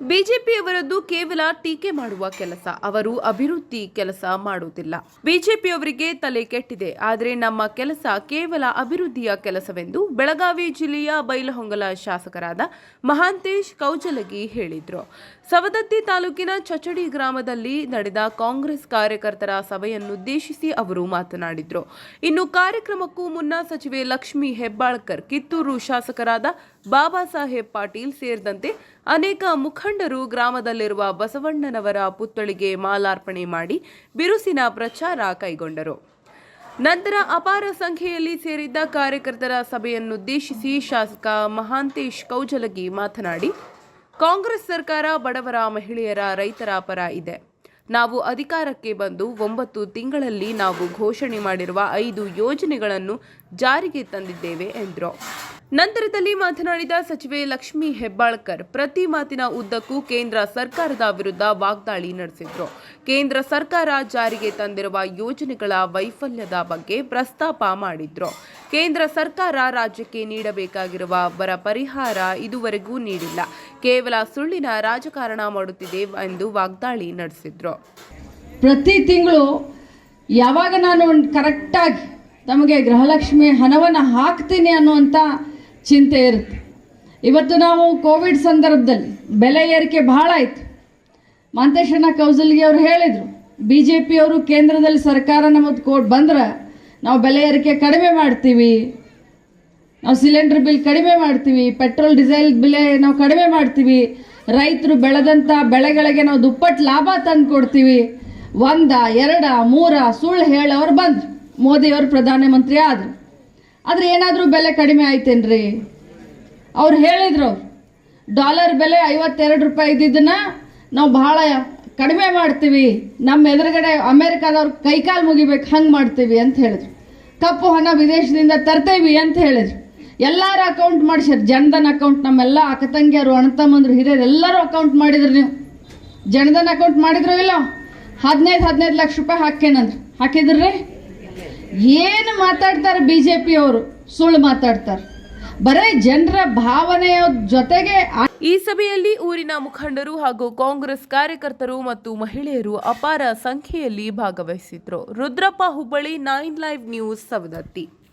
ಬಿಜೆಪಿಯವರದ್ದು ಕೇವಲ ಟೀಕೆ ಮಾಡುವ ಕೆಲಸ, ಅವರು ಅಭಿವೃದ್ಧಿ ಕೆಲಸ ಮಾಡುವುದಿಲ್ಲ. ಬಿಜೆಪಿಯವರಿಗೆ ತಲೆ ಕೆಟ್ಟಿದೆ, ಆದರೆ ನಮ್ಮ ಕೆಲಸ ಕೇವಲ ಅಭಿವೃದ್ಧಿಯ ಕೆಲಸವೆಂದು ಬೆಳಗಾವಿ ಜಿಲ್ಲೆಯ ಬೈಲಹೊಂಗಲ ಶಾಸಕರಾದ ಮಹಾಂತೇಶ್ ಕೌಜಲಗಿ ಹೇಳಿದರು. ಸವದತ್ತಿ ತಾಲೂಕಿನ ಚಚಡಿ ಗ್ರಾಮದಲ್ಲಿ ನಡೆದ ಕಾಂಗ್ರೆಸ್ ಕಾರ್ಯಕರ್ತರ ಸಭೆಯನ್ನುದ್ದೇಶಿಸಿ ಅವರು ಮಾತನಾಡಿದರು. ಇನ್ನು ಕಾರ್ಯಕ್ರಮಕ್ಕೂ ಮುನ್ನ ಸಚಿವೆ ಲಕ್ಷ್ಮಿ ಹೆಬ್ಬಾಳ್ಕರ್ ಕಿತ್ತೂರು ಶಾಸಕರಾದ ಬಾಬಾ ಸಾಹೇಬ್ ಪಾಟೀಲ್ ಸೇರಿದಂತೆ ಅನೇಕ ಮುಖಂಡರು ಗ್ರಾಮದಲ್ಲಿರುವ ಬಸವಣ್ಣನವರ ಪುತ್ಥಳಿಗೆ ಮಾಲಾರ್ಪಣೆ ಮಾಡಿ ಬಿರುಸಿನ ಪ್ರಚಾರ ಕೈಗೊಂಡರು. ನಂತರ ಅಪಾರ ಸಂಖ್ಯೆಯಲ್ಲಿ ಸೇರಿದ್ದ ಕಾರ್ಯಕರ್ತರ ಸಭೆಯನ್ನುದ್ದೇಶಿಸಿ ಶಾಸಕ ಮಹಾಂತೇಶ್ ಕೌಜಲಗಿ ಮಾತನಾಡಿ, ಕಾಂಗ್ರೆಸ್ ಸರ್ಕಾರ ಬಡವರ ಮಹಿಳೆಯರ ರೈತರ ಪರ ಇದೆ. ನಾವು ಅಧಿಕಾರಕ್ಕೆ ಬಂದು ಒಂಬತ್ತು ತಿಂಗಳಲ್ಲಿ ನಾವು ಘೋಷಣೆ ಮಾಡಿರುವ ಐದು ಯೋಜನೆಗಳನ್ನು ಜಾರಿಗೆ ತಂದಿದ್ದೇವೆ ಎಂದರು. ನಂತರದಲ್ಲಿ ಮಾತನಾಡಿದ ಸಚಿವೆ ಲಕ್ಷ್ಮಿ ಹೆಬ್ಬಾಳ್ಕರ್, ಪ್ರತಿ ಮಾತಿನ ಉದ್ದಕ್ಕೂ ಕೇಂದ್ರ ಸರ್ಕಾರದ ವಿರುದ್ಧ ವಾಗ್ದಾಳಿ ನಡೆಸಿದ್ರು. ಕೇಂದ್ರ ಸರ್ಕಾರ ಜಾರಿಗೆ ತಂದಿರುವ ಯೋಜನೆಗಳ ವೈಫಲ್ಯದ ಬಗ್ಗೆ ಪ್ರಸ್ತಾಪ ಮಾಡಿದ್ರು. ಕೇಂದ್ರ ಸರ್ಕಾರ ರಾಜ್ಯಕ್ಕೆ ನೀಡಬೇಕಾಗಿರುವ ಬರ ಪರಿಹಾರ ಇದುವರೆಗೂ ನೀಡಿಲ್ಲ. ಕೇವಲ ಸುಳ್ಳಿನ ರಾಜಕಾರಣ ಮಾಡುತ್ತಿದೆ ಎಂದು ವಾಗ್ದಾಳಿ ನಡೆಸಿದ್ರು. ಪ್ರತಿ ತಿಂಗಳು ಯಾವಾಗ ನಾನು ಕರೆಕ್ಟಾಗಿ ತಮಗೆ ಗೃಹಲಕ್ಷ್ಮಿ ಹಣವನ್ನು ಹಾಕ್ತೀನಿ ಅನ್ನುವಂಥ ಚಿಂತೆ ಇರುತ್ತೆ. ಇವತ್ತು ನಾವು ಕೋವಿಡ್ ಸಂದರ್ಭದಲ್ಲಿ ಬೆಲೆ ಏರಿಕೆ ಬಹಳ ಆಯಿತು. ಮಾಂತೇಶಣ್ಣ ಕೌಸಲ್ಗೆ ಅವರು ಹೇಳಿದರು ಬಿ ಜೆ ಪಿಯವರು ಕೇಂದ್ರದಲ್ಲಿ ಸರ್ಕಾರ ನಮ್ಮದು ಕೊಟ್ಟು ಬಂದ್ರೆ ನಾವು ಬೆಲೆ ಏರಿಕೆ ಕಡಿಮೆ ಮಾಡ್ತೀವಿ. ನಾವು ಸಿಲಿಂಡರ್ ಬಿಲ್ ಕಡಿಮೆ ಮಾಡ್ತೀವಿ, ಪೆಟ್ರೋಲ್, ಡೀಸೆಲ್ ಬೆಲೆ ನಾವು ಕಡಿಮೆ ಮಾಡ್ತೀವಿ. ರೈತರು ಬೆಳೆದಂಥ ಬೆಳೆಗಳಿಗೆ ನಾವು ದುಪ್ಪಟ್ಟು ಲಾಭ ತಂದು ಕೊಡ್ತೀವಿ. ಒಂದ, ಎರಡ, ಮೂರ, ಸುಳ್ಳು ಹೇಳೋರು ಬಂದರು. ಮೋದಿಯವರು ಪ್ರಧಾನಮಂತ್ರಿ ಆದರು. ಆದರೆ ಏನಾದರೂ ಬೆಲೆ ಕಡಿಮೆ ಆಯ್ತೇನ್ರಿ? ಅವ್ರು ಹೇಳಿದ್ರು ಡಾಲರ್ ಬೆಲೆ ಐವತ್ತೆರಡು ರೂಪಾಯಿ ಇದ್ದಿದ್ದನ್ನ ನಾವು ಬಹಳ ಕಡಿಮೆ ಮಾಡ್ತೀವಿ. ನಮ್ಮ ಎದುರುಗಡೆ ಅಮೇರಿಕಾದವ್ರು ಕೈಕಾಲು ಮುಗಿಬೇಕು, ಹಂಗೆ ಮಾಡ್ತೀವಿ ಅಂತ ಹೇಳಿದ್ರು. ಕಪ್ಪು ಹಣ ವಿದೇಶದಿಂದ ತರ್ತೇವಿ ಅಂತ ಹೇಳಿದ್ರು. ಎಲ್ಲರ ಅಕೌಂಟ್ ಮಾಡಿಸ್ಯಾರ, ಜನಧನ್ ಅಕೌಂಟ್ ನಮ್ಮೆಲ್ಲ ಅಕ್ಕ ತಂಗಿಯರು ಅಣ್ಣತಮ್ಮಂದ್ರು, ಹಿರಿಯರು ಎಲ್ಲರೂ ಅಕೌಂಟ್ ಮಾಡಿದ್ರು ನೀವು. ಜನಧನ್ ಅಕೌಂಟ್ ಮಾಡಿದ್ರು ಇಲ್ಲ? ಹದಿನೈದು ಹದಿನೈದು ಲಕ್ಷ ರೂಪಾಯಿ ಹಾಕೇನಂದ್ರು ಹಾಕಿದ್ರಿ? ಏನು ಮಾತಾಡ್ತಾರೆ ಬಿ ಜೆ ಪಿಯವರು ಸುಳ್ಳು ಮಾತಾಡ್ತಾರೆ. ಬರೀ ಜನರ ಭಾವನೆಯ ಜೊತೆಗೆ ಈ ಸಭೆಯಲ್ಲಿ ಊರಿನ ಮುಖಂಡರು ಹಾಗೂ ಕಾಂಗ್ರೆಸ್ ಕಾರ್ಯಕರ್ತರು ಮತ್ತು ಮಹಿಳೆಯರು ಅಪಾರ ಸಂಖ್ಯೆಯಲ್ಲಿ ಭಾಗವಹಿಸಿದ್ರು. Rudrappa Hubballi nine live news Savadatti.